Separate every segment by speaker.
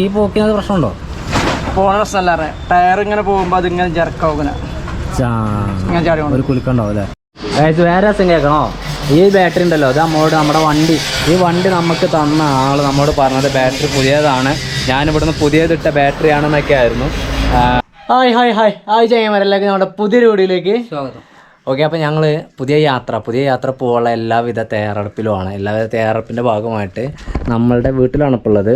Speaker 1: ഈ പോക്കിനത് പ്രശ്നമുണ്ടോ?
Speaker 2: പോണ പ്രശ്നമല്ല ടയർ ഇങ്ങനെ പോകുമ്പോ അതിങ്ങനെ ജർക്കാവും
Speaker 1: ചാ.
Speaker 2: ഇങ്ങനെ ചാടി
Speaker 1: ഒരു കുലുക്കുണ്ടാവും അല്ലേ? അതായത് വേറെ രസം കേൾക്കണോ? ഈ ബാറ്ററി ഉണ്ടല്ലോ അത് നമ്മോട് നമ്മുടെ വണ്ടി. ഈ വണ്ടി നമുക്ക് തന്ന ആൾ നമ്മോട് പറഞ്ഞത് ബാറ്ററി പുതിയതാണ്. ഞാൻ ഇവിടുന്ന് പുതിയതിട്ട ബാറ്ററി ആണെന്നൊക്കെ ആയിരുന്നു. Hi hi hi. ഹായ് ചെയ്യാൻ വരല്ലേ നമ്മുടെ പുതിയ വീഡിയോയിലേക്ക്.
Speaker 2: സ്വാഗതം.
Speaker 1: ഓക്കെ അപ്പോൾ ഞങ്ങൾ പുതിയ യാത്ര പുതിയ യാത്ര പോകാനുള്ള എല്ലാവിധ തയ്യാറെടുപ്പിലുമാണ് എല്ലാവിധ തയ്യാറെടുപ്പിന്റെ ഭാഗമായിട്ട് നമ്മളുടെ വീട്ടിലാണ് ഇപ്പോൾ ഉള്ളത്.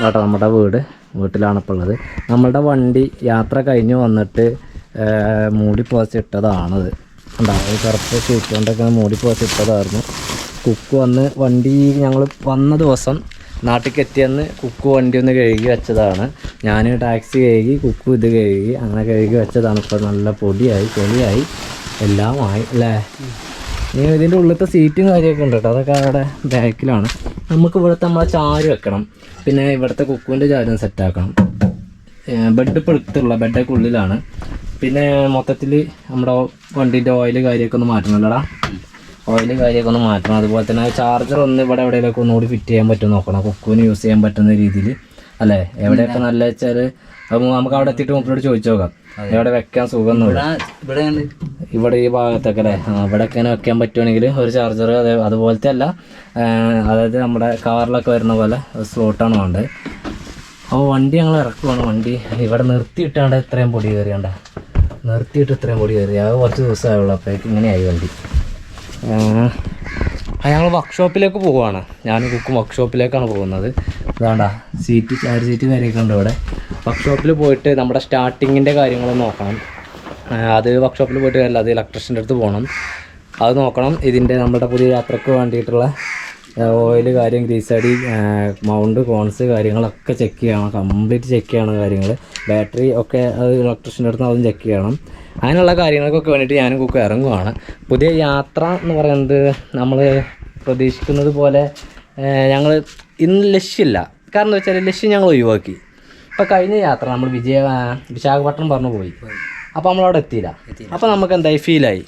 Speaker 1: കേട്ടോ നമ്മുടെ വീട് വീട്ടിലാണ് ഇപ്പോൾ ഉള്ളത്. നമ്മളുടെ വണ്ടി യാത്ര കഴിഞ്ഞ് വന്നിട്ട് മൂടി പോസിട്ടതാണത് ഉണ്ടാവും കറുപ്പ് ഷീറ്റ് കൊണ്ടൊക്കെ മൂടി പോസിട്ടതായിരുന്നു കുക്ക് വന്ന് വണ്ടി ഞങ്ങൾ വന്ന ദിവസം നാട്ടിലേക്ക് എത്തിയെന്ന് കുക്ക് വണ്ടി ഒന്ന് കഴുകി വെച്ചതാണ്. ഞാൻ ടാക്സി കഴുകി കുക്കു ഇത് കഴുകി അങ്ങനെ കഴുകി വെച്ചതാണ്. ഇപ്പോൾ നല്ല പൊടിയായി ചെളിയായി എല്ലാമായി അല്ലേ? നീ ഇതിന്റെ ഉള്ളിലത്തെ സീറ്റും കാര്യമൊക്കെ ഉണ്ട് കേട്ടോ അതൊക്കെ അവിടെ ബാക്കിലാണ്. നമുക്ക് ഇവിടുത്തെ നമ്മളെ ചാര് വെക്കണം. പിന്നെ ഇവിടുത്തെ കുക്കുവിന്റെ ചാരും സെറ്റാക്കണം ബെഡ് ഇപ്പോൾ എടുത്തുള്ള ബെഡൊക്കെ ഉള്ളിലാണ്. പിന്നെ മൊത്തത്തിൽ നമ്മുടെ വണ്ടീന്റെ ഓയിൽ കാര്യമൊക്കെ ഒന്ന് മാറ്റണമല്ലടാ ഓയിൽ കാര്യമൊക്കെ ഒന്ന് മാറ്റണം. അതുപോലെ തന്നെ ചാർജർ ഒന്ന് ഇവിടെ എവിടെയെങ്കിലൊക്കെ ഒന്നുകൂടി ഫിറ്റ് ചെയ്യാൻ പറ്റും നോക്കണം. കുക്കുവിന് യൂസ് ചെയ്യാൻ പറ്റുന്ന രീതിയിൽ. അല്ലേ? എവിടെയൊക്കെ നല്ല വെച്ചാൽ നമുക്ക് അവിടെ എത്തിയിട്ട് മൂപ്പരോട് ചോദിച്ചു നോക്കാം എവിടെ വെക്കാൻ സുഖം
Speaker 2: ഇവിടെ
Speaker 1: ഇവിടെ ഈ ഭാഗത്തൊക്കെ അല്ലേ? ഇവിടെ ഒക്കെ ഇങ്ങനെ വെക്കാൻ പറ്റുവാണെങ്കിൽ ഒരു ചാർജർ അതേ അതുപോലത്തെ അല്ല. അതായത് നമ്മുടെ കാറിലൊക്കെ വരുന്ന പോലെ സ്ലോട്ടാണ് വേണ്ടത്. അപ്പോൾ വണ്ടി ഞങ്ങൾ ഇറക്കുവാണ്. വണ്ടി ഇവിടെ നിർത്തിയിട്ടാണ്ട് ഇത്രയും പൊടി കയറിയാണ്ട നിർത്തിയിട്ട് ഇത്രയും പൊടി കയറി. അത് കുറച്ച് ദിവസമായുള്ളൂ അപ്പോഴേക്കും ഇങ്ങനെയായി വണ്ടി. ഞങ്ങൾ വർക്ക്ഷോപ്പിലേക്ക് പോവുകയാണ്. ഞാൻ കുക്കും വർക്ക്ഷോപ്പിലേക്കാണ് പോകുന്നത്. അതാണ്ട സീറ്റ് ചാര് സീറ്റ് കാര്യമൊക്കെ ഉണ്ട് ഇവിടെ. വർക്ക്ഷോപ്പിൽ പോയിട്ട് നമ്മുടെ സ്റ്റാർട്ടിങ്ങിന്റെ കാര്യങ്ങൾ നോക്കണം. അത് വർക്ക്ഷോപ്പിൽ പോയിട്ട് അല്ല അത് ഇലക്ട്രീഷ്യന്റെ അടുത്ത് പോകണം അത് നോക്കണം. ഇതിന്റെ നമ്മുടെ പുതിയ യാത്രയ്ക്ക് വേണ്ടിയിട്ടുള്ള ഓയിൽ കാര്യം ഗ്രീസ് അടി മൗണ്ട് കോൺസ് കാര്യങ്ങളൊക്കെ ചെക്ക് ചെയ്യണം. കംപ്ലീറ്റ് ചെക്ക് ചെയ്യണം കാര്യങ്ങൾ ബാറ്ററി ഒക്കെ അത് ഇലക്ട്രീഷ്യന്റെ അടുത്ത് അതും ചെക്ക് ചെയ്യണം. അങ്ങനെയുള്ള കാര്യങ്ങൾക്കൊക്കെ വേണ്ടിയിട്ട് ഞാനും കുക്ക് ഇറങ്ങുവാണ്. പുതിയ യാത്ര എന്ന് പറയുന്നത് നമ്മൾ പ്രതീക്ഷിക്കുന്നത് പോലെ ഞങ്ങൾ ഇന്ന് ലക്ഷ്യമില്ല. കാരണം എന്താ വെച്ചാൽ ലക്ഷ്യം ഞങ്ങൾ ഒഴിവാക്കി. ഇപ്പോൾ കഴിഞ്ഞ യാത്ര നമ്മൾ വിജയ വിശാഖപട്ടണം പറഞ്ഞു പോയി. അപ്പോൾ നമ്മളവിടെ എത്തിയില്ല. അപ്പോൾ നമുക്ക് എന്തായി? ഫീലായി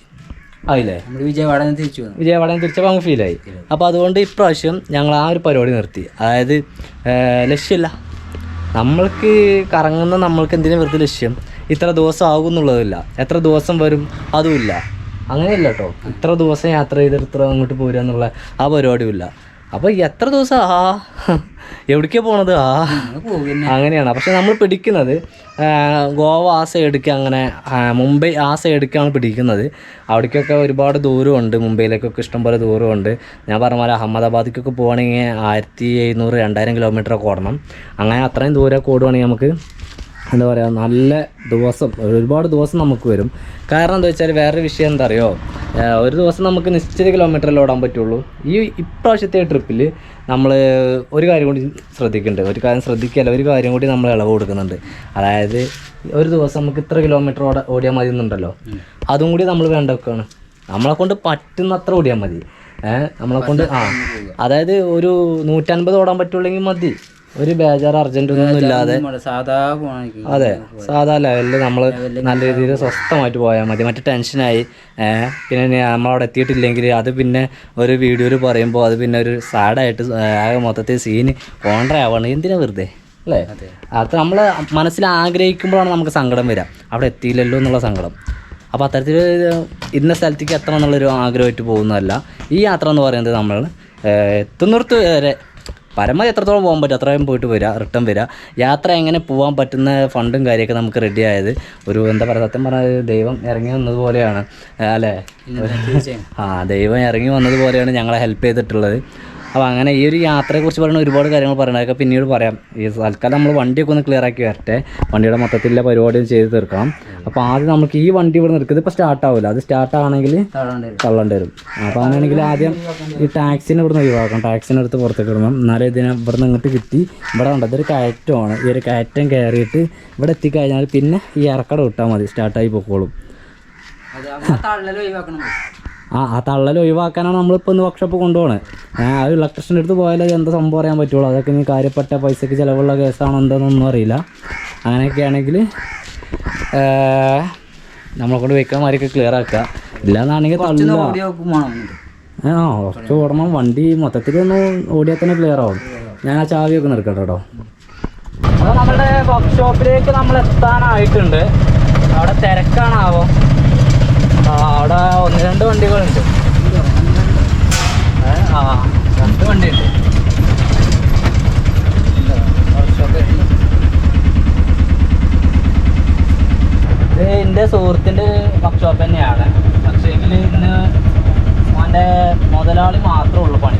Speaker 1: ആയില്ലേ?
Speaker 2: നമ്മൾ വിജയവാഡ തിരിച്ചു വന്നു.
Speaker 1: വിജയവാഡയിൽ തിരിച്ചപ്പോൾ നമുക്ക് ഫീലായി അപ്പോൾ അതുകൊണ്ട് ഇപ്രാവശ്യം ഞങ്ങൾ ആ ഒരു പരിപാടി നിർത്തി. അതായത് ലക്ഷ്യമില്ല. നമ്മൾക്ക് കറങ്ങുന്ന നമ്മൾക്ക് എന്തിനും വെറുതെ ലക്ഷ്യം? ഇത്ര ദിവസം ആകും എന്നുള്ളതില്ല എത്ര ദിവസം വരും? അതുമില്ല. അങ്ങനെയല്ല കേട്ടോ ഇത്ര ദിവസം യാത്ര ചെയ്ത് ഇത്ര അങ്ങോട്ട് പോരുക എന്നുള്ള ആ പരിപാടിയുമില്ല. അപ്പോൾ എത്ര ദിവസം? ആ എവിടേക്കാണ് പോണത്? ആ അങ്ങനെയാണ്. പക്ഷെ നമ്മൾ പിടിക്കുന്നത് ഗോവ ആ സൈഡിലേക്ക് അങ്ങനെ മുംബൈ ആ സൈഡിലേക്കാണ് പിടിക്കുന്നത്. അവിടേക്കൊക്കെ ഒരുപാട് ദൂരമുണ്ട് മുംബൈയിലേക്കൊക്കെ ഇഷ്ടംപോലെ ദൂരമുണ്ട്. ഞാൻ പറഞ്ഞ പോലെ അഹമ്മദാബാദിക്കൊക്കെ പോകണമെങ്കിൽ ആയിരത്തി എഴുന്നൂറ് രണ്ടായിരം കിലോമീറ്ററൊക്കെ ഓടണം. അങ്ങനെ അത്രയും ദൂരമൊക്കെ ഓടുവാണെങ്കിൽ നമുക്ക് എന്താ പറയുക നല്ല ദിവസം ഒരുപാട് ദിവസം നമുക്ക് വരും. കാരണം എന്താ വെച്ചാൽ വേറൊരു വിഷയം എന്താ അറിയോ? ഒരു ദിവസം നമുക്ക് നിശ്ചിത കിലോമീറ്ററിൽ ഓടാൻ പറ്റുള്ളൂ. ഈ ഇപ്രാവശ്യത്തെ ട്രിപ്പിൽ നമ്മൾ ഒരു കാര്യം കൂടി ശ്രദ്ധിക്കുന്നുണ്ട് ഒരു കാര്യം ശ്രദ്ധിക്കുകയല്ല ഒരു കാര്യം കൂടി നമ്മൾ ഇളവ് കൊടുക്കുന്നുണ്ട്. അതായത് ഒരു ദിവസം നമുക്ക് ഇത്ര കിലോമീറ്റർ ഓട ഓടിയാൽ മതി എന്നുണ്ടല്ലോ. അതും കൂടി നമ്മൾ വേണ്ട വെക്കുകയാണ് നമ്മളെ കൊണ്ട് പറ്റുന്നത്ര ഓടിയാൽ മതി. നമ്മളെ കൊണ്ട് ആ അതായത് ഒരു നൂറ്റൻപത് ഓടാൻ പറ്റുള്ളെങ്കിൽ മതി. ഒരു ബേജാർ അർജന്റ് ഒന്നും ഇല്ലാതെ അതെ സാധാ ലെവലിൽ നമ്മൾ നല്ല രീതിയിൽ സ്വസ്ഥമായിട്ട് പോയാൽ മതി. മറ്റു ടെൻഷനായി. പിന്നെ നമ്മളവിടെ എത്തിയിട്ടില്ലെങ്കിൽ അത് പിന്നെ ഒരു വീഡിയോയിൽ പറയുമ്പോൾ അത് പിന്നെ ഒരു സാഡായിട്ട് ആകെ മൊത്തത്തിൽ സീന് കോൺട്ര എന്തിനാ വെറുതെ? അല്ലേ? അത്. നമ്മൾ മനസ്സിൽ ആഗ്രഹിക്കുമ്പോഴാണ് നമുക്ക് സങ്കടം വരിക അവിടെ എത്തിയില്ലല്ലോ എന്നുള്ള സങ്കടം. അപ്പോൾ അത്തരത്തിൽ ഇന്ന സ്ഥലത്തേക്ക് എത്തണം എന്നുള്ളൊരു ആഗ്രഹമായിട്ട് പോകുന്നതല്ല. ഈ യാത്ര എന്ന് പറയുന്നത് നമ്മൾ എത്തുന്നിടത്ത് വരെ പരമാവധി എത്രത്തോളം പോകാൻ പറ്റും അത്രയും പോയിട്ട് വരിക റിട്ടേൺ വരിക യാത്ര എങ്ങനെ പോകാൻ പറ്റുന്ന ഫണ്ടും കാര്യമൊക്കെ നമുക്ക് റെഡി ആയത് ഒരു എന്താ പറയുക സത്യം പറഞ്ഞാൽ ദൈവം ഇറങ്ങി വന്നതുപോലെയാണ്. അല്ലേ? ആ ദൈവം ഇറങ്ങി വന്നതുപോലെയാണ് ഞങ്ങളെ ഹെൽപ്പ് ചെയ്തിട്ടുള്ളത്. അപ്പോൾ അങ്ങനെ ഈ ഒരു യാത്രയെക്കുറിച്ച് പറയുന്ന ഒരുപാട് കാര്യങ്ങൾ പറയണം അതൊക്കെ പിന്നീട് പറയാം. ഈ തൽക്കാലം നമ്മൾ വണ്ടിയൊക്കെ ഒന്ന് ക്ലിയർ ആക്കി വരട്ടെ. വണ്ടിയുടെ മൊത്തത്തിലുള്ള പരിപാടിയും ചെയ്ത് തീർക്കാം അപ്പോൾ ആദ്യം നമുക്ക് ഈ വണ്ടി ഇവിടെ നിൽക്കുന്നത് ഇപ്പോൾ സ്റ്റാർട്ട് ആവില്ല അത് സ്റ്റാർട്ട് ആണെങ്കിൽ തള്ളേണ്ടി വരും. അപ്പോൾ അങ്ങനെയാണെങ്കിൽ ആദ്യം ഈ ടാക്സിനെ ഇവിടുന്ന് ഒഴിവാക്കണം. ടാക്സിനെ എടുത്ത് പുറത്തേക്ക് ഇടണം എന്നാലേ ഇതിനെ ഇവിടുന്ന് ഇങ്ങോട്ട് കിട്ടി. ഇവിടെ ഉണ്ട് ഇതൊരു കയറ്റമാണ്. ഈ ഒരു കയറ്റം കയറിയിട്ട് ഇവിടെ എത്തിക്കഴിഞ്ഞാൽ പിന്നെ ഈ ഇറക്കട വിട്ടാൽ മതി. സ്റ്റാർട്ടായി പൊക്കോളും. ആ ആ തള്ളൽ ഒഴിവാക്കാനാണ് നമ്മളിപ്പോൾ ഇന്ന് വർക്ക്ഷോപ്പ് കൊണ്ടുപോകണത് ആ ഒരു ഇലക്ട്രീഷന്റെ അടുത്ത് പോയാലേ അത് എന്താ സംഭവം അറിയാൻ പറ്റുള്ളൂ. അതൊക്കെ ഇനി കാര്യപ്പെട്ട പൈസയ്ക്ക് ചിലവുള്ള കേസാണോ എന്താണെന്നൊന്നും അറിയില്ല. അങ്ങനെയൊക്കെ ആണെങ്കിൽ നമ്മളെ കൊണ്ട് വെക്കാൻ മാറിയൊക്കെ ക്ലിയർ ആക്കുക. ഇല്ലാന്നാണെങ്കിൽ തള്ളുക. ആ കുറച്ച് ഓടണം. വണ്ടി മൊത്തത്തിലൊന്ന് ഓടിയാൽ തന്നെ ക്ലിയർ ആവും. ഞാൻ ആ ചാവിയൊക്കെ നിർക്കട്ടെ കേട്ടോ അപ്പോൾ നമ്മുടെ വർക്ക്ഷോപ്പിലേക്ക് നമ്മൾ എത്താനായിട്ടുണ്ട് അവിടെ തിരക്കാണാവോ? അവിടെ ഒന്ന് രണ്ട് വണ്ടികളുണ്ട്. ആ രണ്ട് വണ്ടിയുണ്ട്. ഇത് എന്റെ സുഹൃത്തിന്റെ വർക്ക്ഷോപ്പ് തന്നെയാണ്. പക്ഷേ ഇന്ന് അവന്റെ മുതലാളി മാത്രമേ ഉള്ളൂ പണി.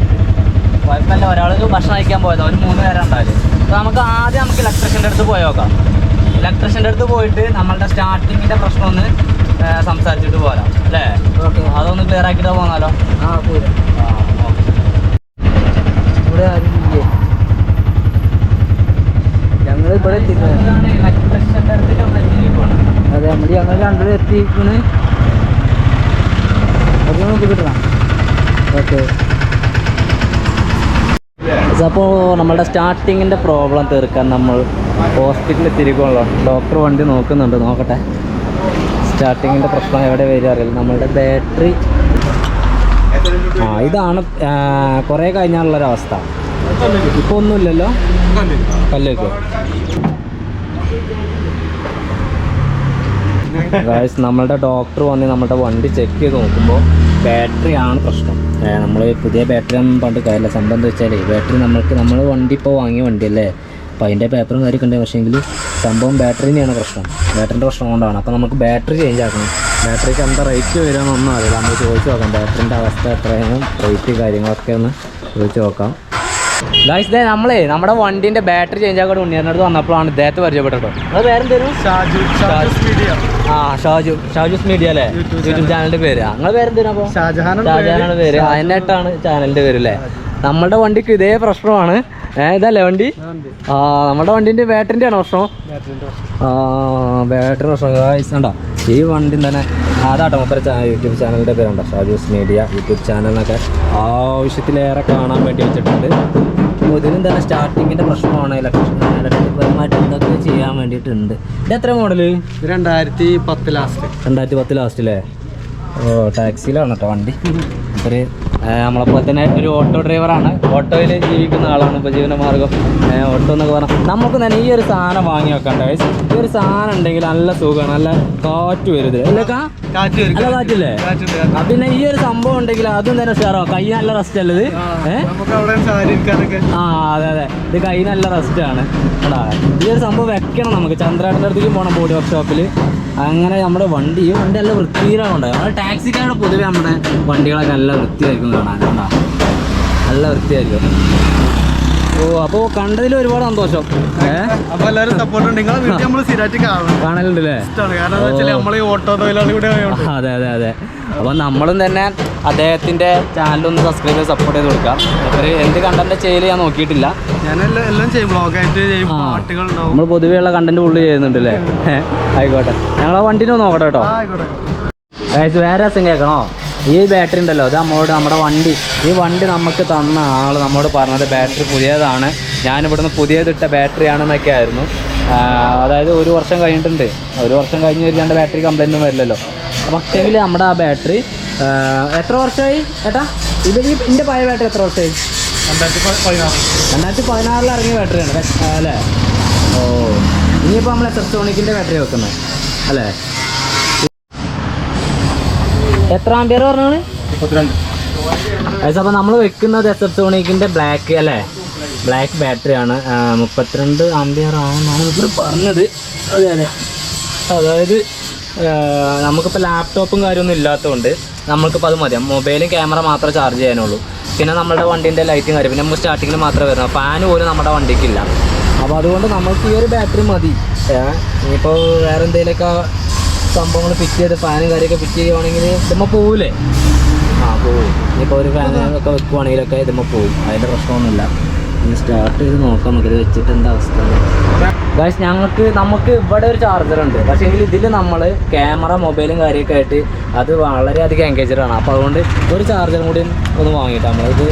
Speaker 1: കുഴപ്പമില്ല ഒരാൾ ഭക്ഷണം കഴിക്കാൻ പോയത്. ഒരു മൂന്ന് പേരെ ഉണ്ടാവില്ല അപ്പോൾ നമുക്ക് ആദ്യം നമുക്ക് ഇലക്ട്രീഷ്യന്റെ അടുത്ത് പോയി നോക്കാം. ഇലക്ട്രീഷ്യന്റെ അടുത്ത് പോയിട്ട് നമ്മളുടെ സ്റ്റാർട്ടിങ്ങിന്റെ പ്രശ്നം ഒന്ന് സംസാരിച്ചിട്ട് പോരാം അല്ലേ? അതൊന്ന് ക്ലിയർ ആക്കിയിട്ട് പോന്നാലോ?
Speaker 2: ഇവിടെ ആരും ഞങ്ങൾ ഇവിടെ അതെ നമ്മൾ ഞങ്ങൾ രണ്ടുപേരും എത്തിക്കണ്. അത് നമുക്ക് കിട്ടണം ഓക്കെ
Speaker 1: അപ്പോൾ നമ്മുടെ സ്റ്റാർട്ടിങ്ങിന്റെ പ്രോബ്ലം തീർക്കാൻ നമ്മൾ ഹോസ്പിറ്റലിൽ തിരികെ ഡോക്ടർ വണ്ടി നോക്കുന്നുണ്ട്. നോക്കട്ടെ. സ്റ്റാർട്ടിങ്ങിന്റെ പ്രശ്നം എവിടെ വരിക അറിയില്ല. നമ്മളുടെ ബാറ്ററി ആ ഇതാണ് കുറേ കഴിഞ്ഞാലുള്ളൊരവസ്ഥ ഇപ്പോൾ ഒന്നുമില്ലല്ലോ? കല്ലേക്ക് നമ്മളുടെ ഡോക്ടർ വന്ന് നമ്മളുടെ വണ്ടി ചെക്ക് ചെയ്ത് നോക്കുമ്പോൾ ബാറ്ററി ആണ് പ്രശ്നം. നമ്മൾ പുതിയ ബാറ്ററി ഒന്നും പണ്ട് കാര്യമില്ല. വെച്ചാൽ ബാറ്ററി നമ്മൾക്ക് നമ്മൾ വണ്ടി ഇപ്പോൾ വാങ്ങിയ വണ്ടിയല്ലേ? അപ്പോൾ അതിന്റെ പേപ്പറും കാര്യമൊക്കെ ഉണ്ട്. പക്ഷേങ്കിൽ സംഭവം ബാറ്ററിനെയാണ് പ്രശ്നം. ബാറ്ററിന്റെ പ്രശ്നം കൊണ്ടാണ്. അപ്പോൾ നമുക്ക് ബാറ്ററി ചേഞ്ച് ആക്കണം. ബാറ്ററിക്ക് എന്താ റേറ്റ് വരുമെന്നൊന്നും അറിയില്ല. നമ്മൾ ചോദിച്ചു നോക്കാം. ബാറ്ററിന്റെ അവസ്ഥ എത്രയാണ്? റേറ്റ് കാര്യങ്ങളൊക്കെ ഒന്ന് ചോദിച്ച് നോക്കാം. ഗായ്സ് ദേ നമ്മളേ നമ്മുടെ വണ്ടിന്റെ ബാറ്ററി ചേഞ്ച് ആക്കാൻ ഉണ്ണിയറിന്റെ വന്നപ്പോഴാണ് ഇദ്ദേഹത്തെ പരിചയപ്പെട്ടത് അത് പേരെന്തേലും
Speaker 2: ഷാജു.
Speaker 1: ഷാജു
Speaker 2: മീഡിയ
Speaker 1: ആ ഷാജു. ഷാജുസ് മീഡിയ അല്ലേ? യൂട്യൂബ് ചാനലിന്റെ പേര്. നിങ്ങളെ പേരെന്തിനാ അപ്പോൾ
Speaker 2: ഷാജഹാൻ
Speaker 1: ഷാജാനാണ് പേര്. അതിനായിട്ടാണ് ചാനലിന്റെ പേര് അല്ലേ? നമ്മളുടെ വണ്ടിക്ക് ഇതേ പ്രശ്നമാണ്. ഏ ഇതല്ലേ വണ്ടി? ആ നമ്മുടെ വണ്ടിന്റെ ബാറ്ററിന്റെ ആണോ പ്രശ്നം. ആ ബാറ്ററി പ്രശ്നം ഉണ്ടോ ഈ വണ്ടി തന്നെ അതാട്ടോ മൊത്തം യൂട്യൂബ് ചാനലിന്റെ പേരുണ്ടോ. ഷാജൂസ് മീഡിയ യൂട്യൂബ് ചാനലിനൊക്കെ ആവശ്യത്തിലേറെ കാണാൻ വേണ്ടി വെച്ചിട്ടുണ്ട്. ഇതിനും തന്നെ സ്റ്റാർട്ടിങ്ങിന്റെ പ്രശ്നമാണ് ഇലക്ട്രിക് ഇലക്ട്രിക് പരമായിട്ട് എന്തൊക്കെ ചെയ്യാൻ വേണ്ടിയിട്ടുണ്ട്. ഇത് എത്ര മോഡൽ
Speaker 2: രണ്ടായിരത്തി പത്ത് ലാസ്റ്റ്
Speaker 1: രണ്ടായിരത്തി പത്ത് ലാസ്റ്റ് അല്ലേ ഓ ടാക്സിയിലാണ് കേട്ടോ വണ്ടി. ഒരു നമ്മളെ പോലെ തന്നെ ഒരു ഓട്ടോ ഡ്രൈവറാണ്. ഓട്ടോയിൽ ജീവിക്കുന്ന ആളാണ് ഉപജീവനമാർഗം ഓട്ടോ എന്നൊക്കെ പറഞ്ഞാൽ നമുക്ക് തന്നെ ഈ ഒരു സാധനം വാങ്ങി വെക്കണ്ട. ഈ ഒരു സാധനം ഉണ്ടെങ്കിൽ നല്ല സുഖമാണ് നല്ല കാറ്റ് വരുത് അല്ല കാറ്റില്ലേ? പിന്നെ ഈ ഒരു സംഭവം ഉണ്ടെങ്കിൽ അതും തന്നെ ഉഷാറോ. കൈ നല്ല റെസ്റ്റ് അല്ലത് ആ അതെ അതെ. ഇത് കൈ നല്ല റെസ്റ്റ് ആണ്. ഈ ഒരു സംഭവം വെക്കണം നമുക്ക്. ചന്ദ്രേട്ടന്റെ അടുത്തേക്ക് പോകണം ബോഡി വർക്ക്ഷോപ്പിൽ അങ്ങനെ നമ്മുടെ വണ്ടി വണ്ടി നല്ല വൃത്തിയിലാണ് ഉണ്ടായത് നമ്മുടെ ടാക്സിക്കാരുടെ പൊതുവെ നമ്മുടെ വണ്ടികളൊക്കെ നല്ല വൃത്തിയായിരിക്കും. കാണാൻ നല്ല വൃത്തിയായിരിക്കും. ഓ അപ്പോൾ കണ്ടതിൽ ഒരുപാട് സന്തോഷം.
Speaker 2: അപ്പൊ എല്ലാവരും സപ്പോർട്ട് ഉണ്ട്. നിങ്ങളെ വീട്ടിൽ നമ്മൾ സ്ഥിരമായിട്ട് നമ്മൾ ഈ ഓട്ടോ തൊഴിലാളി കൂടെ ആയതുകൊണ്ട്
Speaker 1: അതെ അതെ അതെ. അപ്പോൾ നമ്മളും തന്നെ അദ്ദേഹത്തിന്റെ ചാനലൊന്ന് സബ്സ്ക്രൈബ് ചെയ്ത് സപ്പോർട്ട് ചെയ്ത് കൊടുക്കാം. ഒരു എന്ത് കണ്ടന്റ് ചെയ്യൽ ഞാൻ നോക്കിയിട്ടില്ല. നമ്മൾ പൊതുവെയുള്ള കണ്ടന്റ് ഫുള്ള് ചെയ്യുന്നുണ്ട്. അല്ലേ ആയിക്കോട്ടെ. ഞങ്ങളെ വണ്ടിനെ ഒന്ന് നോക്കട്ടെ കേട്ടോ. വേറെ രസം കേൾക്കണോ? ഈ ബാറ്ററി ഉണ്ടല്ലോ അത് നമ്മളോട് നമ്മുടെ വണ്ടി ഈ വണ്ടി നമുക്ക് തന്ന ആൾ നമ്മോട് പറഞ്ഞത് ബാറ്ററി പുതിയതാണ്. ഞാനിവിടുന്ന് പുതിയതിട്ട ബാറ്ററി ആണെന്നൊക്കെ ആയിരുന്നു. അതായത് ഒരു വർഷം കഴിഞ്ഞിട്ടുണ്ട്. ഒരു വർഷം കഴിഞ്ഞ് രണ്ട് ബാറ്ററി കംപ്ലൈന്റും വരില്ലല്ലോ. പക്ഷേങ്കിൽ നമ്മുടെ ആ ബാറ്ററി എത്ര വർഷമായി ഏട്ടാ? ഇത് ഈ എന്റെ പഴയ ബാറ്ററി എത്ര വർഷമായി?
Speaker 2: രണ്ടായിരത്തി
Speaker 1: രണ്ടായിരത്തി പതിനാറിൽ ഇറങ്ങിയ ബാറ്ററിയാണ് അല്ലേ? ഓ ഇനിയിപ്പോൾ നമ്മൾ എത്ര സോണിക്കിന്റെ ബാറ്ററി വെക്കുന്നത് അല്ലേ? എത്ര ആംബിയർ പറഞ്ഞാണ് അപ്പോൾ നമ്മൾ വെക്കുന്നത് സോണിക്കിന്റെ ബ്ലാക്ക് അല്ലേ? ബ്ലാക്ക് ബാറ്ററി ആണ്. മുപ്പത്തിരണ്ട് ആംബിയർ ആണെന്നാണ് ഇവർ പറഞ്ഞത്. അതെ അതെ. അതായത് നമുക്കിപ്പോൾ ലാപ്ടോപ്പും കാര്യമൊന്നും ഇല്ലാത്തതുകൊണ്ട് നമ്മൾക്കിപ്പോൾ അത് മതി. മൊബൈലും ക്യാമറ മാത്രമേ ചാർജ് ചെയ്യാനുള്ളൂ. പിന്നെ നമ്മുടെ വണ്ടീന്റെ ലൈറ്റും കാര്യം. പിന്നെ നമുക്ക് സ്റ്റാർട്ടിങ്ങിൽ മാത്രമേ വരുന്നത്. ഫാൻ പോലും നമ്മുടെ വണ്ടിക്കില്ല. അപ്പോൾ അതുകൊണ്ട് നമുക്ക് ഈ ഒരു ബാറ്ററി മതി. ഇപ്പോൾ വേറെ എന്തെങ്കിലുമൊക്കെ സംഭവങ്ങൾ ഫിറ്റ് ചെയ്ത് ഫാനും കാര്യമൊക്കെ ഫിറ്റ് ചെയ്യുവാണെങ്കിൽ ഇതുമ്പോൾ പോവില്ലേ ആ പോവും. ഇനിയിപ്പോൾ ഒരു ഫാനൊക്കെ വെക്കുവാണെങ്കിലൊക്കെ ഇതുമ്പോൾ പോവും. അതിന്റെ പ്രശ്നമൊന്നുമില്ല. ഇനി സ്റ്റാർട്ട് ചെയ്ത് നോക്കാം നമുക്ക് വെച്ചിട്ട് എന്താ അവസ്ഥ. ഗായ്സ് ഞങ്ങൾക്ക് നമുക്ക് ഇവിടെ ഒരു ചാർജർ ഉണ്ട്. പക്ഷേ എങ്കിൽ ഇതിൽ നമ്മൾ ക്യാമറ മൊബൈലും കാര്യമൊക്കെ ആയിട്ട് അത് വളരെയധികം എൻഗേജഡ് ആണ്. അപ്പോൾ അതുകൊണ്ട് ഒരു ചാർജറും കൂടി ഒന്ന് വാങ്ങിയിട്ട് നമ്മളിത്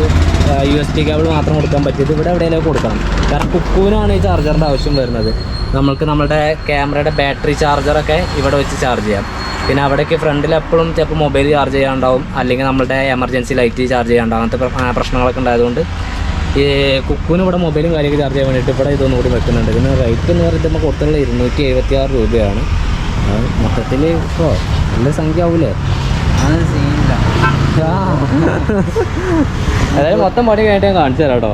Speaker 1: യു എസ് ടി കേബിൾ മാത്രം കൊടുക്കാൻ പറ്റിയത് ഇവിടെ എവിടെയെങ്കിലും കൊടുക്കണം. കാരണം കുക്കൂനാണ് ഈ ചാർജറിന്റെ ആവശ്യം വരുന്നത്. നമ്മൾക്ക് നമ്മുടെ ക്യാമറയുടെ ബാറ്ററി ചാർജറൊക്കെ ഇവിടെ വെച്ച് ചാർജ് ചെയ്യാം. പിന്നെ അവിടേക്ക് ഫ്രണ്ടിൽ എപ്പോഴും ചിലപ്പോൾ മൊബൈൽ ചാർജ് ചെയ്യാണ്ടാവും. അല്ലെങ്കിൽ നമ്മുടെ എമർജൻസി ലൈറ്റ് ചാർജ് ചെയ്യാണ്ടാവും. അങ്ങനത്തെ പ്ര- ആ, പ്രശ്നങ്ങളൊക്കെ ഉണ്ടായതുകൊണ്ട് ഈ കുക്കുവിന് ഇവിടെ മൊബൈലും കാര്യമൊക്കെ ചാർജ് ചെയ്യാൻ വേണ്ടിയിട്ട് ഇവിടെ ഇതൊന്നും കൂടി വെക്കുന്നുണ്ട്. ഇതിന് റേറ്റ് എന്ന് പറയുന്നത് നമ്മൾ കൊടുത്തുള്ള ഇരുന്നൂറ്റി എഴുപത്തി ആറ് രൂപയാണ് മൊത്തത്തിൽ ഇപ്പോൾ നല്ല സംഖ്യ ആവൂലേ?
Speaker 2: അത് സീനില്ല
Speaker 1: അതായത് മൊത്തം പണി കഴിഞ്ഞിട്ട് ഞാൻ കാണിച്ചു തരാം കേട്ടോ.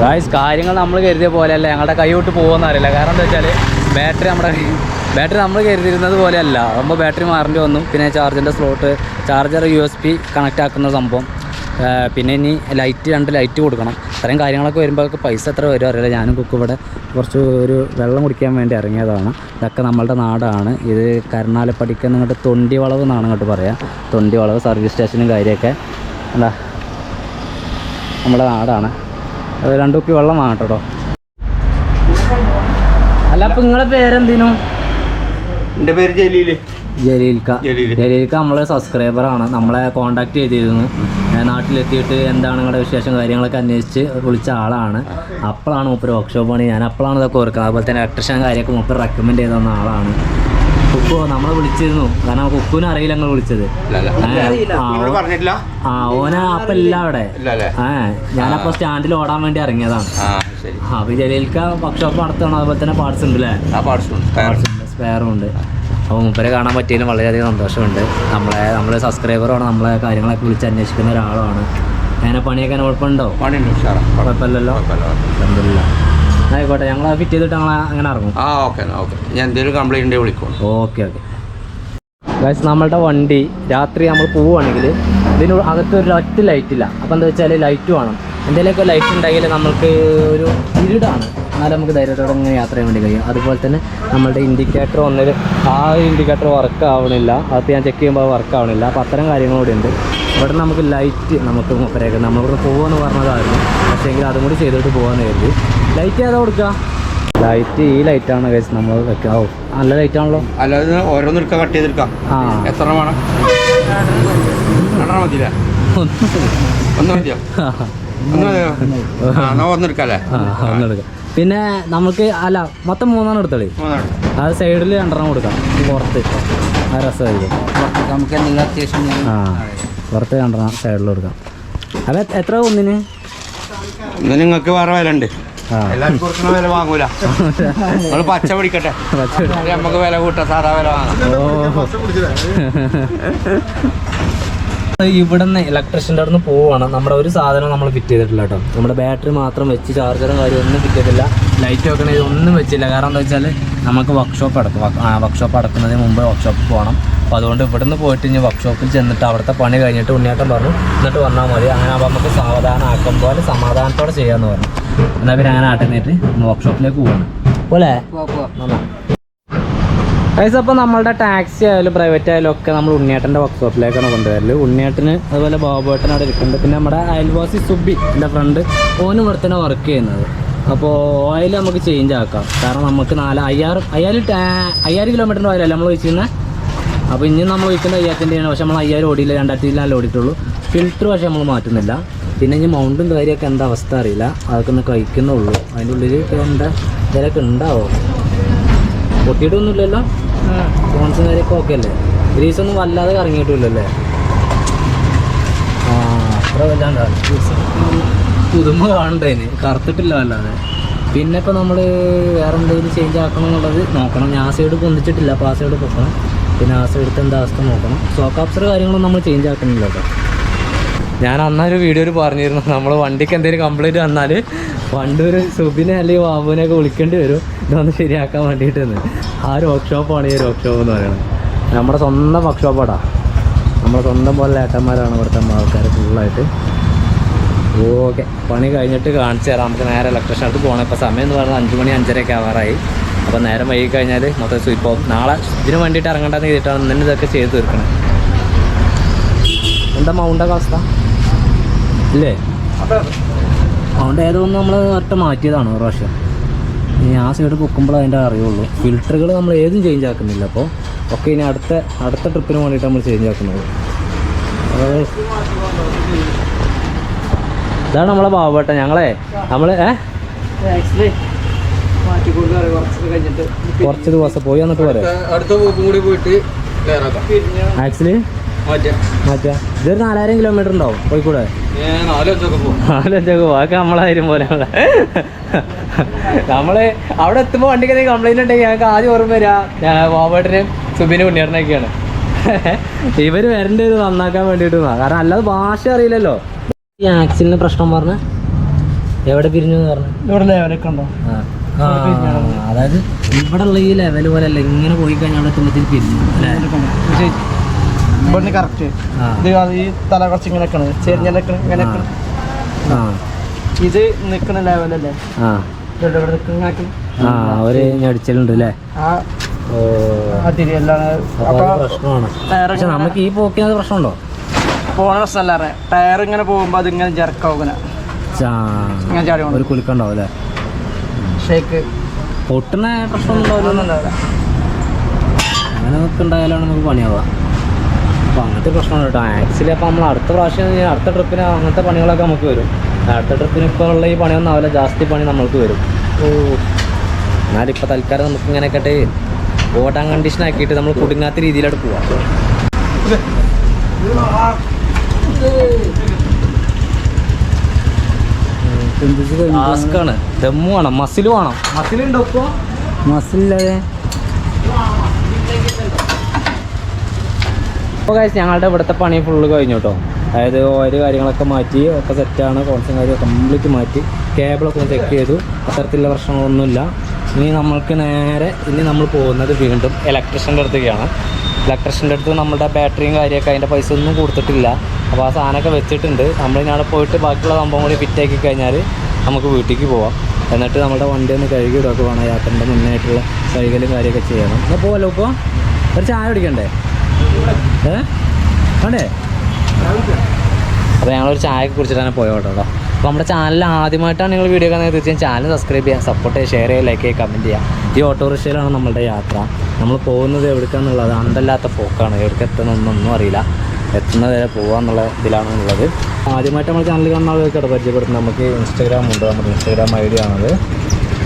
Speaker 1: ഗായ്സ് കാര്യങ്ങൾ നമ്മൾ കരുതിയ പോലെയല്ല. ഞങ്ങളുടെ കൈ വിട്ട് പോകുമെന്ന് അറിയില്ല. കാരണം എന്താ വെച്ചാൽ ബാറ്ററി നമ്മുടെ ബാറ്ററി നമ്മൾ കരുതിയിരുന്നത് പോലെയല്ല. ആകുമ്പോൾ ബാറ്ററി മാറേണ്ടി വന്നു. പിന്നെ ചാർജറിന്റെ slot charger U S B connect ആക്കുന്ന സംഭവം. പിന്നെ ഇനി ലൈറ്റ് രണ്ട് ലൈറ്റ് കൊടുക്കണം. ഇത്രയും കാര്യങ്ങളൊക്കെ വരുമ്പോഴൊക്കെ പൈസ എത്ര വരും അറിയില്ല. ഞാനും കുക്ക് ഇവിടെ കുറച്ച് ഒരു വെള്ളം കുടിക്കാൻ വേണ്ടി ഇറങ്ങിയതാണ്. ഇതൊക്കെ നമ്മളുടെ നാടാണ്. ഇത് കരുണാലപ്പടിക്കുന്നിങ്ങോട്ട് തൊണ്ടി വളവ് എന്നാണ് ഇങ്ങോട്ട് പറയാം. തൊണ്ടി വളവ് സർവീസ് സ്റ്റേഷനും കാര്യമൊക്കെ എന്താ? നമ്മുടെ നാടാണ്. അത് രണ്ടു കുപ്പി വെള്ളം വാങ്ങാം കേട്ടോ. അല്ല അപ്പം നിങ്ങളെ പേരെന്തിനു?
Speaker 3: എന്റെ പേര് ജലീൽ.
Speaker 1: ജലീൽക്ക.
Speaker 3: ജലീൽ.
Speaker 1: ജലീൽക്ക നമ്മളെ സബ്സ്ക്രൈബറാണ് നമ്മളെ കോണ്ടാക്ട് ചെയ്തിരുന്നു. നാട്ടിലെത്തിയിട്ട് എന്താണ് നിങ്ങളുടെ വിശേഷം കാര്യങ്ങളൊക്കെ അന്വേഷിച്ച് വിളിച്ച ആളാണ്. അപ്പോഴാണ് മൂപ്പര് വർക്ക്ഷോപ്പ് പണി. ഞാൻ അപ്പോഴാണ് ഇതൊക്കെ ഓർക്കുന്നത്. അതുപോലെ തന്നെ ഇലക്ട്രീഷ്യൻ കാര്യമൊക്കെ മൂപ്പർ റെക്കമെൻഡ് ചെയ്തു തന്ന ആളാണ് കുക്കു നമ്മളെ വിളിച്ചിരുന്നു. കാരണം കുക്കുവിനെ അറിയില്ല ഞങ്ങൾ വിളിച്ചത്. ആ, ഓന അപ്പൊ ഇല്ല അവിടെ. ഏഹ് ഞാനപ്പോൾ സ്റ്റാൻഡിൽ ഓടാൻ വേണ്ടി ഇറങ്ങിയതാണ്.
Speaker 3: അപ്പൊ ശരി.
Speaker 1: ആ അപ്പോൾ ജലീൽക്ക വർക്ക്ഷോപ്പ് നടത്തണം അതുപോലെ തന്നെ പാർട്സ് ഉണ്ട് അല്ലേ
Speaker 3: ആ
Speaker 1: പാർട്സ് ഉണ്ട്. സ്പെയറും ഉണ്ട്. അപ്പോൾ മുപ്പരെ കാണാൻ പറ്റിയതിലും വളരെയധികം സന്തോഷമുണ്ട്. നമ്മളെ നമ്മളെ സബ്സ്ക്രൈബറാണ് നമ്മളെ കാര്യങ്ങളൊക്കെ വിളിച്ച് അന്വേഷിക്കുന്ന ഒരാളാണ് അങ്ങനെ പണിയൊക്കെ കുഴപ്പമുണ്ടോ
Speaker 3: പണിയുണ്ട്
Speaker 1: കുഴപ്പമില്ലല്ലോ? അൽഹംദുലില്ലാ. ആയിക്കോട്ടെ ഞങ്ങൾ ഫിറ്റ് ചെയ്തിട്ട് ഞങ്ങൾ അങ്ങനെ ഇറങ്ങും.
Speaker 3: ആ ഓക്കെ ഓക്കെ. ഞാൻ എന്തെങ്കിലും കംപ്ലൈന്റ് വിളിക്കും
Speaker 1: ഓക്കെ ഓക്കെ. ഗൈസ് നമ്മളുടെ വണ്ടി രാത്രി നമ്മൾ പോവുകയാണെങ്കിൽ ഇതിന് അകത്ത് ഒരു ഒറ്റ ലൈറ്റ് ഇല്ല. അപ്പോൾ എന്താ വെച്ചാൽ ലൈറ്റ് വേണം. എന്തെങ്കിലുമൊക്കെ ലൈറ്റ് ഉണ്ടെങ്കിൽ നമുക്ക് ഒരു ഇരുടാണ്. എന്നാലും നമുക്ക് ധൈര്യത്തോടെ ഇങ്ങനെ യാത്ര ചെയ്യാൻ വേണ്ടി കഴിയും. അതുപോലെ തന്നെ നമ്മളുടെ ഇൻഡിക്കേറ്റർ ഒന്നിൽ ആ ഇൻഡിക്കേറ്റർ വർക്ക് ആവണില്ല. അത് ഞാൻ ചെക്ക് ചെയ്യുമ്പോൾ വർക്ക് ആവണില്ല. അപ്പോൾ അത്തരം കാര്യങ്ങളൂടെ കൂടി ഉണ്ട്. ഇവിടെ നമുക്ക് ലൈറ്റ് നമുക്ക് മുപ്പരേക്ക് നമ്മളിവിടെ പോകുമെന്ന് പറഞ്ഞതായിരുന്നു. പക്ഷേ എങ്കിൽ അതും കൂടി ചെയ്തിട്ട് പോകാമെന്ന് കരുതി. ലൈറ്റ് ഏതാ കൊടുക്കുക ലൈറ്റ് ഈ ലൈറ്റ് ആണ് കഴിച്ച് നമ്മൾ വെക്കാവോ നല്ല ലൈറ്റ് ആണല്ലോ.
Speaker 3: അല്ലാതെ ഓരോന്ന് എടുക്കാം കട്ട് ചെയ്തെടുക്കാം
Speaker 1: ആ.
Speaker 3: എത്ര വേണം? രണ്ടെണ്ണം മതിയില്ല? ഒന്ന് മതിയോ?
Speaker 1: പിന്നെ നമുക്ക് അല്ല മൊത്തം മൂന്നെണ്ണം എടുത്തോളി. അത് സൈഡിൽ രണ്ടെണ്ണം കൊടുക്കാം. പുറത്ത്. ആ രസമായിരിക്കും.
Speaker 2: നമുക്ക് എന്തെങ്കിലും അത്യാവശ്യം
Speaker 1: ആ പുറത്ത് രണ്ടെണ്ണം സൈഡിൽ കൊടുക്കാം. അപ്പം എത്ര ഒന്നിന്?
Speaker 3: നിങ്ങൾക്ക് വേറെ വില ഉണ്ട്. എല്ലാവർക്കും കൊടുക്കുന്ന വില വാങ്ങൂല. പച്ച പിടിക്കട്ടെ. നമുക്ക് വില കൂട്ടാം സാധാ വില വാങ്ങാം.
Speaker 1: ഇവിടുന്ന് ഇലക്ട്രീഷ്യന്റെ അവിടെ നിന്ന് പോവുകയാണ് നമ്മുടെ ഒരു സാധനം നമ്മൾ ഫിറ്റ് ചെയ്തിട്ടില്ല കേട്ടോ. നമ്മുടെ ബാറ്ററി മാത്രം വെച്ച് ചാർജറും കാര്യം ഒന്നും ഫിറ്റ് ചെയ്തില്ല ലൈറ്റ് വെക്കണ ഇതൊന്നും വെച്ചില്ല. കാരണം എന്താ വെച്ചാൽ നമുക്ക് വർക്ക്ഷോപ്പ് അടക്കും വർക്ക്ഷോപ്പ് അടക്കുന്നതിന് മുമ്പ് വർക്ക്ഷോപ്പ് പോകണം അപ്പോൾ അതുകൊണ്ട് ഇവിടുന്ന് പോയിട്ട് ഇനി വർക്ക്ഷോപ്പിൽ ചെന്നിട്ട് അവിടുത്തെ പണി കഴിഞ്ഞിട്ട് ഉണ്ണിയേട്ടൻ പറഞ്ഞു എന്നിട്ട് വന്നാൽ മതി. അങ്ങനെ ആകുമ്പോൾ നമുക്ക് സാവധാനം ആക്കും പോലെ സമാധാനത്തോടെ ചെയ്യാമെന്ന് പറഞ്ഞു. എന്നാൽ പിന്നെ അങ്ങനെ ആട്ടുന്നിട്ട് വർക്ക്ഷോപ്പിലേക്ക് പോവാണ്. പോലെ? പൈസ ഗൈസ് അപ്പോൾ നമ്മളുടെ ടാക്സി ആയാലും പ്രൈവറ്റ് ആയാലും ഒക്കെ നമ്മൾ ഉണ്ണിയേട്ടന്റെ വർക്ക്ഷോപ്പിലേക്കാണ് കൊണ്ടുവരൽ. ഉണ്ണിയേട്ടന് അതുപോലെ ബാബുവേട്ടൻ അവിടെ ഇരിക്കുന്നുണ്ട് പിന്നെ നമ്മുടെ അയൽവാസി സുബി എന്റെ ഫ്രണ്ട് ഓനും ഇവിടെ തന്നെ വർക്ക് ചെയ്യുന്നത്. അപ്പോൾ ഓയിൽ നമുക്ക് ചേഞ്ച് ആക്കാം. കാരണം നമുക്ക് നാല് അയ്യായിരം അയ്യായിരം അയ്യായിരം കിലോമീറ്ററിന്റെ ഓയിലല്ല നമ്മൾ ഒഴിച്ചിരുന്നത് അപ്പോൾ ഇനി നമ്മൾ ഒഴിക്കുന്ന അയ്യായിരത്തിന്റെയാണ് പക്ഷെ നമ്മൾ അയ്യായിരം ഓടിയില്ല രണ്ടായിരത്തി നാല് ഓടിയിട്ടുള്ളൂ. ഫിൽറ്റർ പക്ഷേ നമ്മൾ മാറ്റുന്നില്ല. പിന്നെ ഇനി മൗണ്ടും കാര്യമൊക്കെ എന്താ അവസ്ഥ അറിയില്ല. അതൊക്കെ ഒന്ന് കഴിക്കുന്നുള്ളൂ. അതിന്റെ ഉള്ളിൽ എന്താ ഇതിലൊക്കെ ഉണ്ടാവോ? പൊട്ടിയിട്ടൊന്നുമില്ലല്ലോ? ഫോൺസും കാര്യമൊക്കെ ഓക്കെ അല്ലേ? ഗ്രീസ് ഒന്നും വല്ലാതെ കറങ്ങിയിട്ടില്ലല്ലേ? ആ അത്ര വല്ലാണ്ട്. പുതുമ കാണണ്ടേന് കറുത്തിട്ടില്ല വല്ലാതെ. പിന്നെ ഇപ്പോൾ നമ്മൾ വേറെ എന്തെങ്കിലും ചേഞ്ച് ആക്കണം എന്നുള്ളത് നോക്കണം. ഞാൻ സൈഡ് പൊന്തിച്ചിട്ടില്ല. അപ്പോൾ ആ സൈഡ് പൊക്കണം. പിന്നെ ആ സൈഡത്തെ എന്താ അവസ്ഥ നോക്കണം. സോക്കാപ്സർ കാര്യങ്ങളൊന്നും നമ്മൾ ചേഞ്ച് ആക്കണില്ല ഞാൻ അന്നൊരു വീഡിയോയിൽ പറഞ്ഞിരുന്നു നമ്മൾ വണ്ടിക്ക് എന്തെങ്കിലും കംപ്ലൈന്റ് വന്നാൽ വണ്ടി ഒരു സുബിനെ അല്ലെങ്കിൽ ബാബുവിനെ ഒക്കെ വിളിക്കേണ്ടി വരും. ഇതൊന്ന് ശരിയാക്കാൻ വേണ്ടിയിട്ടെന്ന്. ആ ഒരു വർക്ക്ഷോപ്പാണ് ഈ ഒരു വർക്ക്ഷോപ്പ് എന്ന് പറയുന്നത്. നമ്മുടെ സ്വന്തം വർക്ക്ഷോപ്പാടാ നമ്മുടെ സ്വന്തം പോലെ ഏട്ടന്മാരാണ് ഇവിടുത്തെ ആൾക്കാർ ഫുള്ളായിട്ട് ഓക്കെ പണി കഴിഞ്ഞിട്ട് കാണിച്ചു തരാം. നമുക്ക് നേരെ ഇലക്ട്രീഷൻ അടുത്ത് പോകണം ഇപ്പോൾ സമയം എന്ന് പറഞ്ഞാൽ അഞ്ച് മണി അഞ്ചരയൊക്കെ ആവാറായി. അപ്പോൾ നേരം വൈകി കഴിഞ്ഞാൽ മൊത്തം സ്വിപ്പ് ഇപ്പോൾ നാളെ ഇതിന് വേണ്ടിയിട്ട് ഇറങ്ങണ്ടെന്ന് ചെയ്തിട്ടാണ് ഇന്നെ ഇതൊക്കെ ചെയ്ത് തീർക്കണം. എന്താ മൗണ്ടൊക്കെ അവസ്ഥ? ഇല്ലേ? മൗണ്ട് ഏതൊന്നും നമ്മൾ ഒറ്റ മാറ്റിയതാണ് ഒരു പ്രാവശ്യം. ഇനി ആ സൈഡ് പൊക്കുമ്പോൾ അതിന്റെ അറിയുള്ളൂ ഫിൽറ്ററുകൾ നമ്മൾ ഏതും ചേഞ്ച് ആക്കുന്നില്ല അപ്പോൾ ഒക്കെ ഇനി അടുത്ത അടുത്ത ട്രിപ്പിന് വേണ്ടിയിട്ട് നമ്മൾ ചേഞ്ച് ആക്കുന്നത്. ഇതാണ് നമ്മളെ ബാബുട്ട ഞങ്ങളെ. നമ്മൾ ഏ?
Speaker 2: കുറച്ച് കഴിഞ്ഞിട്ട്
Speaker 1: കുറച്ച് ദിവസം പോയി എന്നിട്ട് പറയാം
Speaker 3: അടുത്ത പോക്കും കൂടി പോയിട്ട്
Speaker 1: ആക്സിൽ
Speaker 3: മാറ്റാം
Speaker 1: ഇതൊരു നാലായിരം കിലോമീറ്റർ ഉണ്ടാവും കോഴിക്കോട്.
Speaker 3: നാലഞ്ചൊക്കെ പോകും.
Speaker 1: അതൊക്കെ നമ്മളെ കാര്യം പോലെ നമ്മൾ അവിടെ എത്തുമ്പോൾ വണ്ടിക്ക് എന്തെങ്കിലും കംപ്ലൈന്റ് ഉണ്ടെങ്കിൽ ഞങ്ങൾക്ക് ആദ്യം ഓർമ്മ വരിക ബോബേട്ടനും സുബിനും ഉണ്ണിയേട്ടനൊക്കെയാണ്. ഇവർ വരേണ്ടത് ഇത് നന്നാക്കാൻ വേണ്ടിയിട്ട് കാരണം അല്ലാതെ ഭാഷ അറിയില്ലല്ലോ. ഈ ആക്സിലിന് പ്രശ്നം പറഞ്ഞ എവിടെ പിരിഞ്ഞു എന്ന് പറഞ്ഞു?
Speaker 2: ഇവിടെ ലെവലൊക്കെ ഉണ്ടോ?
Speaker 1: അതായത് ഇവിടെ ഉള്ള ഈ ലെവൽ പോലെ അല്ല ഇങ്ങനെ പോയി കഴിഞ്ഞാൽ എത്തുമ്പോഴത്തേക്ക് പിരിഞ്ഞു അല്ലേ?
Speaker 2: ഇവിടുന്ന് കറക്റ്റ് ഇത് ഈ തല കുറച്ച് ഇങ്ങനെ നിൽക്കണത് ചെരിഞ്ഞ നിൽക്കണം ഇങ്ങനെ ഇത് ലെവലല്ലേ
Speaker 1: ഒരു ഞടിച്ചലുണ്ട് അല്ലേ? പക്ഷെ നമുക്ക് ഈ പോക്കിനത് പ്രശ്നമുണ്ടോ?
Speaker 2: പോണ പ്രശ്നമല്ല ടയർ ഇങ്ങനെ പോകുമ്പോ അതിങ്ങനെ ഇങ്ങനെ ജർക്കാവും ഇങ്ങനെ.
Speaker 1: ചാ.
Speaker 2: ഇങ്ങനെ ചാടി
Speaker 1: ഒരു കുലുക്കുണ്ടാവും അല്ലേ?
Speaker 2: ഷേക്ക്.
Speaker 1: പൊട്ടുന്ന പ്രശ്നമൊന്നും ഉണ്ടാവില്ല. അങ്ങനെ ഒക്കെ ഉണ്ടായാലാണ് നമുക്ക് പണിയാവുക. അപ്പോൾ അങ്ങനത്തെ പ്രശ്നമാണ് കേട്ടോ. ആക്ച്വലി അപ്പോൾ നമ്മൾ അടുത്ത പ്രാവശ്യം അടുത്ത ട്രിപ്പിന് അങ്ങനത്തെ പണികളൊക്കെ നമുക്ക് വരും. അടുത്ത ട്രിപ്പിന് ഇപ്പോൾ ഉള്ള ഈ പണിയൊന്നും ആവില്ല. ജാസ്തി പണി നമ്മൾക്ക് വരും. ഓ. എന്നാലും ഇപ്പോൾ തൽക്കാലം നമുക്ക് ഇങ്ങനെ കേട്ട് ഓട്ടാൻ കണ്ടീഷൻ ആക്കിയിട്ട് നമ്മൾ കുടുങ്ങാത്ത രീതിയിലോട്ട് പോവാം. ടാസ്ക്കാണ് ദമ്മു വേണം. മസിൽ വേണം. മസിലുണ്ടോ ഇപ്പോൾ മസിലില്ലാതെ കഴിച്ച് ഞങ്ങളുടെ ഇവിടുത്തെ പണി ഫുള്ള് കഴിഞ്ഞു കേട്ടോ അതായത് ഓരോ കാര്യങ്ങളൊക്കെ മാറ്റി ഒക്കെ സെറ്റാണ് കോൺസും കാര്യം കംപ്ലീറ്റ് മാറ്റി. കേബിളൊക്കെ ഒന്ന് ചെക്ക് ചെയ്തു. അത്തരത്തിലുള്ള പ്രശ്നങ്ങളൊന്നുമില്ല. ഇനി നമ്മൾക്ക് നേരെ ഇനി നമ്മൾ പോകുന്നത് വീണ്ടും ഇലക്ട്രീഷ്യന്റെ അടുത്തേക്കാണ്. ഇലക്ട്രീഷ്യന്റെ അടുത്ത് നമ്മുടെ ബാറ്ററിയും കാര്യമൊക്കെ അതിന്റെ പൈസ ഒന്നും കൊടുത്തിട്ടില്ല. അപ്പോൾ ആ സാധനമൊക്കെ വെച്ചിട്ടുണ്ട്. നമ്മൾ ഇനി അവിടെ പോയിട്ട് ബാക്കിയുള്ള സംഭവം കൂടി ഫിറ്റാക്കി കഴിഞ്ഞാൽ നമുക്ക് വീട്ടിലേക്ക് പോവാം. എന്നിട്ട് നമ്മുടെ വണ്ടി ഒന്ന് കഴുകി ഇടൊക്കെ വേണം. യാത്രന്റെ മുന്നായിട്ടുള്ള കഴുകലും കാര്യമൊക്കെ ചെയ്യണം. എന്നാൽ പോവല്ലോ ഇപ്പോൾ ഒരു ചായ കുടിക്കണ്ടേ? ഏ? വേണ്ടേ? അപ്പോൾ ഞങ്ങളൊരു ചായയൊക്കെ കുടിച്ചിട്ടാണ് പോയോട്ടോ കേട്ടോ. അപ്പോൾ നമ്മുടെ ചാനൽ ആദ്യമായിട്ടാണ് നിങ്ങൾ വീഡിയോ കാണുന്നത്. തീർച്ചയായും ചാനൽ സബ്സ്ക്രൈബ് ചെയ്യാം സപ്പോർട്ട് ചെയ്യുക ഷെയർ ചെയ്യുക ലൈക്ക് ചെയ്യുക കമന്റ് ചെയ്യുക. ഈ ഓട്ടോറിക്ഷയിലാണ് നമ്മളുടെ യാത്ര. നമ്മൾ പോകുന്നത് എവിടേക്കാന്നുള്ളത് അന്തല്ലാത്ത പോക്കാണ്. എവിടേക്ക് എത്തണമെന്നൊന്നും അറിയില്ല. എത്തുന്നത് വരെ പോകാന്നുള്ള ഇതിലാണ് ഉള്ളത്. ആദ്യമായിട്ട് നമ്മൾ ചാനൽ കാണുന്ന ആളുകൾക്കാണ് പരിചയപ്പെടുത്തുന്നത് നമുക്ക് ഇൻസ്റ്റാഗ്രാം ഉണ്ട്. നമ്മുടെ ഇൻസ്റ്റാഗ്രാം ഐ ഡി ആണത്.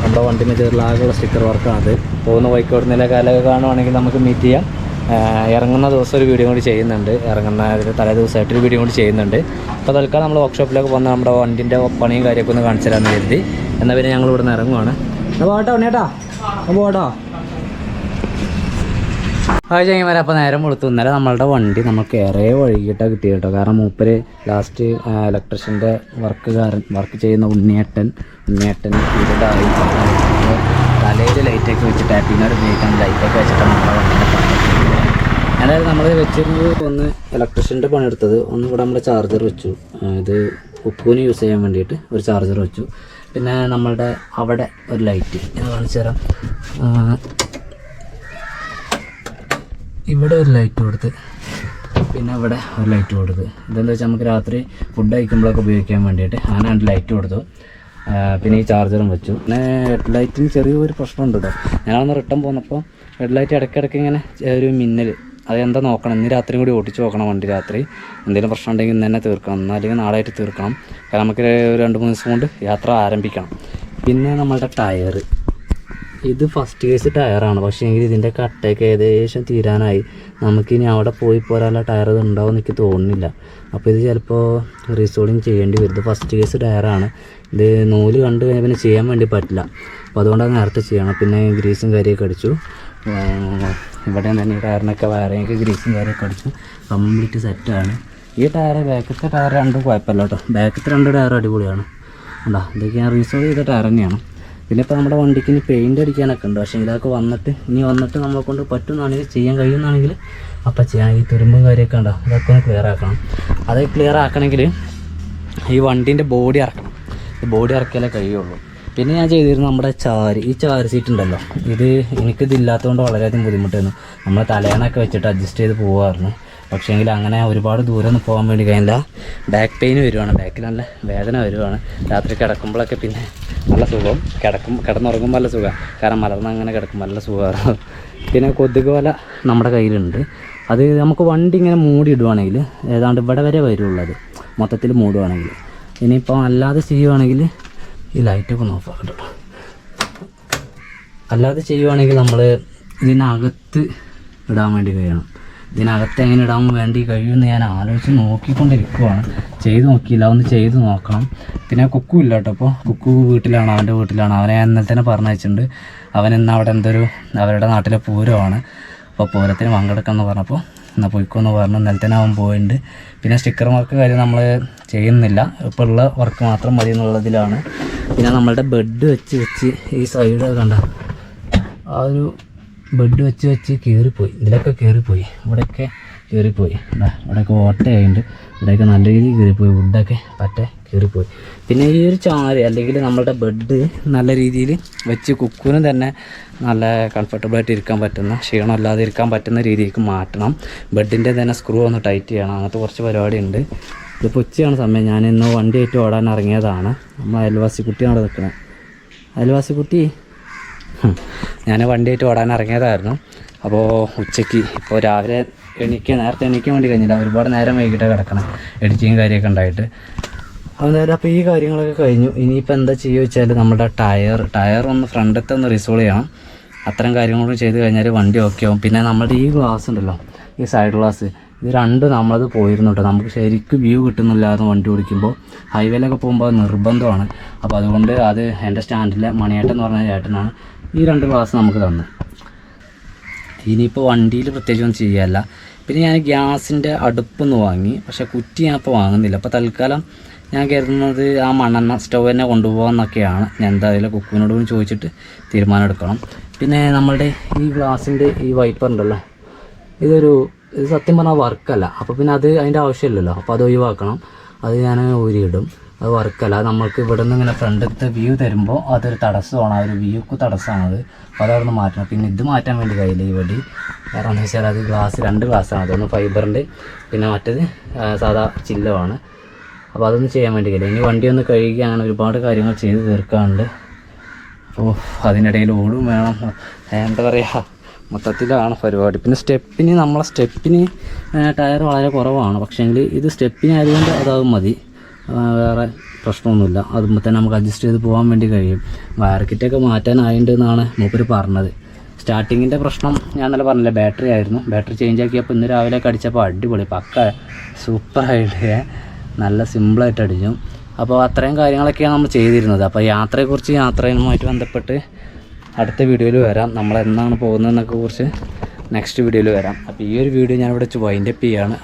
Speaker 1: നമ്മുടെ വണ്ടിന്റെ ചെറുതാകുള്ള സ്റ്റിക്കർ വർക്കാണത് പോകുന്ന വൈക്കോട് നില കാലൊക്കെ കാണുവാണെങ്കിൽ നമുക്ക് മീറ്റ് ചെയ്യാം. ഇറങ്ങുന്ന ദിവസം ഒരു വീഡിയോ കൂടി ചെയ്യുന്നുണ്ട്. ഇറങ്ങുന്ന അതിന് തലേ ദിവസമായിട്ട് ഒരു വീഡിയോ കൂടി ചെയ്യുന്നുണ്ട്. അപ്പോൾ തൽക്കാലം നമ്മൾ വർക്ക്ഷോപ്പിലേക്ക് വന്ന് നമ്മുടെ വണ്ടിന്റെ പണിയും കാര്യമൊക്കെ ഒന്ന് കാണിച്ചു തരാമെന്ന് കരുതി. എന്നാൽ പിന്നെ ഞങ്ങൾ ഇവിടെ നിന്ന് ഇറങ്ങുവാണ്. അപ്പോൾ പോകട്ടോ ഉണ്ണേട്ടാ അപ്പോൾ പോകട്ടോ ഹായ് ചങ്ങന്മാരെ അപ്പോൾ നേരം കൊടുത്തു ഇന്നലെ നമ്മളുടെ വണ്ടി നമുക്ക് ഏറെ വൈകിട്ടാണ് കിട്ടിയത് കേട്ടോ കാരണം മൂപ്പര് ലാസ്റ്റ് ഇലക്ട്രീഷ്യന്റെ വർക്കുകാരൻ വർക്ക് ചെയ്യുന്ന ഉണ്ണിയേട്ടൻ ഉണ്ണിയേട്ടൻ ഇരുടായി തലയിൽ ലൈറ്റൊക്കെ വെച്ച് ടാപ്പിങ്ങോട് ഉപയോഗിക്കാൻ ലൈറ്റൊക്കെ വെച്ചിട്ടാണ് നമ്മളെ വണ്ടിന്റെ പണി അതായത് നമ്മൾ വെച്ചിരുന്നത് ഒന്ന് ഇലക്ട്രീഷ്യന്റെ പണിയെടുത്തത്. ഒന്ന് ഇവിടെ നമ്മുടെ ചാർജർ വെച്ചു. ഇത് ഉപ്പൂന് യൂസ് ചെയ്യാൻ വേണ്ടിയിട്ട് ഒരു ചാർജർ വെച്ചു. പിന്നെ നമ്മളുടെ അവിടെ ഒരു ലൈറ്റ് എന്ന് കാണിച്ചു തരാം. ഇവിടെ ഒരു ലൈറ്റ് കൊടുത്ത് പിന്നെ അവിടെ ഒരു ലൈറ്റ് കൊടുത്ത്. ഇതെന്താ വെച്ചാൽ നമുക്ക് രാത്രി ഫുഡ് കഴിക്കുമ്പോഴൊക്കെ ഉപയോഗിക്കാൻ വേണ്ടിയിട്ട് അങ്ങനെ രണ്ട് ലൈറ്റ് കൊടുത്തു. പിന്നെ ഈ ചാർജറും വെച്ചു. പിന്നെ ഹെഡ് ലൈറ്റിന് ചെറിയൊരു പ്രശ്നമുണ്ട് കേട്ടോ ഞാനൊന്ന് റിട്ടേൺ പോന്നപ്പോൾ ഹെഡ് ലൈറ്റ് ഇടയ്ക്കിടയ്ക്ക് ഇങ്ങനെ ഒരു മിന്നൽ അതെന്താ നോക്കണം? ഇന്ന് രാത്രി കൂടി ഓടിച്ച് നോക്കണം വണ്ടി രാത്രി. എന്തെങ്കിലും പ്രശ്നം ഉണ്ടെങ്കിൽ ഇന്ന് തന്നെ തീർക്കണം. എന്നാലും നാളായിട്ട് തീർക്കണം. കാരണം നമുക്ക് ഒരു രണ്ട് മൂന്ന് ദിവസം കൊണ്ട് യാത്ര ആരംഭിക്കണം. പിന്നെ നമ്മളുടെ ടയർ ഇത് ഫസ്റ്റ് കേസ് ടയറാണ് പക്ഷേ എങ്കിൽ ഇതിന്റെ കട്ടയൊക്കെ ഏകദേശം തീരാനായി. നമുക്കിനി അവിടെ പോയി പോരാനുള്ള ടയർ ഇത് ഉണ്ടാവും എനിക്ക് തോന്നുന്നില്ല. അപ്പോൾ ഇത് ചിലപ്പോൾ റീസോളിങ് ചെയ്യേണ്ടി വരും. ഇത് ഫസ്റ്റ് കേസ് ടയറാണ് ഇത് നൂൽ കണ്ടു കഴിഞ്ഞാൽ പിന്നെ ചെയ്യാൻ വേണ്ടി പറ്റില്ല. അപ്പോൾ അതുകൊണ്ട് അത് നേരത്തെ ചെയ്യണം. പിന്നെ ഗ്രീസും കാര്യമൊക്കെ അടിച്ചു. ഇവിടെ തന്നെ ടയറിനൊക്കെ വയറിങ്ങൊക്കെ ഗ്രീസും കാര്യമൊക്കെ അടിച്ചു. കംപ്ലീറ്റ് സെറ്റാണ് ഈ ടയർ ബാക്കത്തെ ടയർ രണ്ടും കുഴപ്പമില്ല കേട്ടോ. ബാക്കത്തെ രണ്ട് ടയർ അടിപൊളിയാണ്. ഉണ്ടോ ഇതൊക്കെ ഞാൻ റീസോൾവ് ചെയ്ത ടയർ തന്നെയാണ്. പിന്നെ ഇപ്പോൾ നമ്മുടെ വണ്ടിക്ക് ഇനി പെയിന്റ് അടിക്കാനൊക്കെ ഉണ്ട്. പക്ഷേ ഇതൊക്കെ വന്നിട്ട് ഇനി വന്നിട്ട് നമ്മളെ കൊണ്ട് പറ്റുന്നതാണെങ്കിൽ ചെയ്യാൻ കഴിയുന്നതാണെങ്കിൽ അപ്പം ചെയ്യാൻ ഈ തുരുമ്പും കാര്യമൊക്കെ ഉണ്ടോ? അതൊക്കെ ഒന്ന് ക്ലിയർ ആക്കണം. അത് ക്ലിയർ ആക്കണമെങ്കിൽ ഈ വണ്ടീന്റെ ബോഡി ഇറക്കണം. ബോഡി ഇറക്കിയാലേ കഴിയുള്ളൂ. പിന്നെ ഞാൻ ചെയ്തിരുന്നു നമ്മുടെ ചാരി ഈ ചാരി സീറ്റ് ഉണ്ടല്ലോ. ഇത് എനിക്കിതില്ലാത്തതുകൊണ്ട് വളരെയധികം ബുദ്ധിമുട്ടായിരുന്നു. നമ്മളെ തലേണൊക്കെ വെച്ചിട്ട് അഡ്ജസ്റ്റ് ചെയ്ത് പോകാമായിരുന്നു പക്ഷേങ്കിൽ അങ്ങനെ ഒരുപാട് ദൂരം പോകാൻ വേണ്ടി കഴിയില്ല. ബാക്ക് പെയിൻ വരുവാണ്. ബാക്കിൽ നല്ല വേദന വരുവാണ്. രാത്രി കിടക്കുമ്പോഴൊക്കെ പിന്നെ നല്ല സുഖം. കിടക്കും കിടന്നുറങ്ങുമ്പോൾ നല്ല സുഖം. കാരണം മലർന്ന് അങ്ങനെ കിടക്കുമ്പോൾ നല്ല സുഖമാണ് പിന്നെ കൊതുക് വല നമ്മുടെ കയ്യിലുണ്ട്. അത് നമുക്ക് വണ്ടി ഇങ്ങനെ മൂടി ഇടുവാണെങ്കിൽ ഏതാണ്ട് ഇവിടെ വരെ വരുള്ളത് മൊത്തത്തിൽ മൂടുവാണെങ്കിൽ. ഇനിയിപ്പോൾ അല്ലാതെ ചെയ്യുവാണെങ്കിൽ ഈ ലൈറ്റൊക്കെ നോക്കാം അല്ലാതെ ചെയ്യുവാണെങ്കിൽ നമ്മൾ ഇതിനകത്ത് ഇടാൻ വേണ്ടി കഴിയണം. ഇതിനകത്ത് എങ്ങനെ ഇടാൻ വേണ്ടി കഴിയുമെന്ന് ഞാൻ ആലോചിച്ച് നോക്കിക്കൊണ്ടിരിക്കുവാണ്. ചെയ്ത് നോക്കിയില്ല ഒന്ന് ചെയ്ത് നോക്കണം. പിന്നെ കുക്കു ഇല്ല കേട്ടോ അപ്പോൾ കുക്കു വീട്ടിലാണ് അവന്റെ വീട്ടിലാണ്. അവനെ ഞാൻ ഇന്നലെ തന്നെ പറഞ്ഞയച്ചിട്ടുണ്ട്. അവൻ ഇന്ന് അവിടെ എന്തൊരു അവരുടെ നാട്ടിലെ പൂരമാണ്. അപ്പോൾ പൂരത്തിന് പങ്കെടുക്കാമെന്ന് പറഞ്ഞപ്പോൾ എന്നാൽ പോയിക്കോന്ന് പറഞ്ഞു. ഇന്നലെ തന്നെ അവൻ പോയിട്ടുണ്ട് പിന്നെ സ്റ്റിക്കർ വർക്ക് കാര്യം നമ്മൾ ചെയ്യുന്നില്ല. ഇപ്പോൾ ഉള്ള വർക്ക് മാത്രം മതി എന്നുള്ളതിലാണ്. പിന്നെ നമ്മളുടെ ബെഡ് വെച്ച് വെച്ച് ഈ സൈഡ് കണ്ട ആ ഒരു ബെഡ് വെച്ച് വെച്ച് കയറിപ്പോയി ഇതിലൊക്കെ കയറിപ്പോയി ഇവിടെയൊക്കെ കയറിപ്പോയി ഇവിടെയൊക്കെ ഓട്ടയായിട്ടുണ്ട് ഇവിടെയൊക്കെ നല്ല രീതിയിൽ കയറിപ്പോയി വുഡൊക്കെ പറ്റെ കയറിപ്പോയി പിന്നെ ഈ ഒരു ചാരി അല്ലെങ്കിൽ നമ്മളുടെ ബെഡ് നല്ല രീതിയിൽ വെച്ച് കുക്കൂനും തന്നെ നല്ല കംഫർട്ടബിളായിട്ട് ഇരിക്കാൻ പറ്റുന്ന ക്ഷീണമില്ലാതെ ഇരിക്കാൻ പറ്റുന്ന രീതിയിലേക്ക് മാറ്റണം. ബെഡിന്റെ തന്നെ സ്ക്രൂ ഒന്ന് ടൈറ്റ് ചെയ്യണം. അങ്ങനത്തെ കുറച്ച് പരിപാടിയുണ്ട്. ഇതിപ്പോൾ ഉച്ചയാണ് സമയം. ഞാൻ ഇന്ന് വണ്ടിയായിട്ട് ഓടാൻ ഇറങ്ങിയതാണ്. നമ്മൾ അയൽവാസി കുട്ടിയാണ് നിൽക്കുന്നത് അയൽവാസി കുട്ടി ഞാൻ വണ്ടിയായിട്ട് ഓടാൻ ഇറങ്ങിയതായിരുന്നു. അപ്പോൾ ഉച്ചയ്ക്ക് ഇപ്പോൾ രാവിലെ എണീക്കാൻ നേരത്തെ എണീക്കാൻ വേണ്ടി കഴിഞ്ഞില്ല. ഒരുപാട് നേരം വൈകിട്ട് കിടക്കണം എഡിറ്റിങ് കാര്യമൊക്കെ ഉണ്ടായിട്ട്. അന്നേരം അപ്പോൾ ഈ കാര്യങ്ങളൊക്കെ കഴിഞ്ഞു. ഇനിയിപ്പോൾ എന്താ ചെയ്യുക വെച്ചാൽ നമ്മുടെ ടയർ ടയർ ഒന്ന് ഫ്രണ്ടത്തെ ഒന്ന് റിസോൾവ് ചെയ്യണം. അത്തരം കാര്യങ്ങളൊക്കെ ചെയ്ത് കഴിഞ്ഞാൽ വണ്ടി ഓക്കെ ആവും. പിന്നെ നമ്മുടെ ഈ ഗ്ലാസ് ഉണ്ടല്ലോ ഈ സൈഡ് ഗ്ലാസ് ഇത് രണ്ട് നമ്മളത് പോയിരുന്നു കേട്ടോ. നമുക്ക് ശരിക്കും വ്യൂ കിട്ടുന്നില്ലായിരുന്നു വണ്ടി ഓടിക്കുമ്പോൾ ഹൈവേയിലൊക്കെ പോകുമ്പോൾ നിർബന്ധമാണ്. അപ്പോൾ അതുകൊണ്ട് അത് എന്റെ സ്റ്റാൻഡിലെ മണിയേട്ടൻ എന്ന് പറഞ്ഞ ചേട്ടനാണ് ഈ രണ്ട് ഗ്ലാസ് നമുക്ക് തന്നു. ഇനിയിപ്പോൾ വണ്ടിയിൽ പ്രത്യേകിച്ച് ഒന്നും ചെയ്യാല്ല പിന്നെ ഞാൻ ഗ്യാസിന്റെ അടുപ്പൊന്ന് വാങ്ങി. പക്ഷേ കുറ്റി ഞാൻ ഇപ്പോൾ വാങ്ങുന്നില്ല. അപ്പോൾ തൽക്കാലം ഞാൻ കരുതുന്നത് ആ മണ്ണെണ്ണ സ്റ്റവ് തന്നെ കൊണ്ടുപോകാമെന്നൊക്കെയാണ്. ഞാൻ എന്തായാലും കുക്കിനോട് കൂടി ചോദിച്ചിട്ട് തീരുമാനം എടുക്കണം. പിന്നെ നമ്മളുടെ ഈ ഗ്ലാസിന്റെ ഈ വൈപ്പർ ഉണ്ടല്ലോ. ഇതൊരു ഇത് സത്യം പറഞ്ഞാൽ വർക്കല്ല അപ്പോൾ പിന്നെ അത് അതിന്റെ ആവശ്യമില്ലല്ലോ. അപ്പോൾ അത് ഒഴിവാക്കണം. അത് ഞാൻ ഊരിയിടും. അത് വർക്കല്ല. അത് നമ്മൾക്ക് ഇവിടെ നിന്ന് ഇങ്ങനെ ഫ്രണ്ടത്തെ വ്യൂ തരുമ്പോൾ അതൊരു തടസ്സമാണ്. ആ ഒരു വ്യൂക്ക് തടസ്സമാണത് അപ്പോൾ അതവിടെ നിന്ന് മാറ്റണം. പിന്നെ ഇത് മാറ്റാൻ വേണ്ടി കഴിയില്ല ഈ വടി. കാരണം എന്താ വെച്ചാൽ അത് ഗ്ലാസ് രണ്ട് ഗ്ലാസ്സാണ് അതൊന്ന് ഫൈബറിന്റെ പിന്നെ മറ്റേത് സാധാ ചില്ലമാണ് അപ്പോൾ അതൊന്നും ചെയ്യാൻ വേണ്ടി കഴിയില്ല ഇനി വണ്ടി ഒന്ന് കഴുകി അങ്ങനെ ഒരുപാട് കാര്യങ്ങൾ ചെയ്ത് തീർക്കാനുണ്ട്. അപ്പോൾ അതിനിടയിൽ ഓടും വേണം. എന്താ പറയുക മൊത്തത്തിലാണ് പരിപാടി. പിന്നെ സ്റ്റെപ്പിന് നമ്മളെ സ്റ്റെപ്പിന് ടയർ വളരെ കുറവാണ്. പക്ഷേങ്കിൽ ഇത് സ്റ്റെപ്പിന് ആയതുകൊണ്ട് അതാവും മതി. വേറെ പ്രശ്നമൊന്നുമില്ല. അതുമ്പോൾ തന്നെ നമുക്ക് അഡ്ജസ്റ്റ് ചെയ്ത് പോകാൻ വേണ്ടി കഴിയും. വയർ കിറ്റൊക്കെ എന്നാണ് മൂപ്പര് പറഞ്ഞത്. സ്റ്റാർട്ടിങ്ങിന്റെ പ്രശ്നം ഞാൻ നല്ല പറഞ്ഞില്ല ബാറ്ററി ആയിരുന്നു. ബാറ്ററി ചേഞ്ച് ആക്കിയപ്പോൾ ഇന്ന് രാവിലെ അടിച്ചപ്പോൾ അടിപൊളി പക്ക സൂപ്പറായിട്ട് നല്ല സിമ്പിളായിട്ട് അടിച്ചു. അപ്പോൾ അത്രയും കാര്യങ്ങളൊക്കെയാണ് നമ്മൾ ചെയ്തിരുന്നത്. അപ്പോൾ യാത്രയെക്കുറിച്ച് യാത്രയുമായിട്ട് ബന്ധപ്പെട്ട് അടുത്ത വീഡിയോയിൽ വരാം. നമ്മൾ എന്നാണ് പോകുന്നതെന്നൊക്കെ കുറിച്ച് നെക്സ്റ്റ് വീഡിയോയിൽ വരാം. അപ്പോൾ ഈ ഒരു വീഡിയോ ഞാനിവിടെ വൈൻഡപ്പ് ചെയ്യാണ്.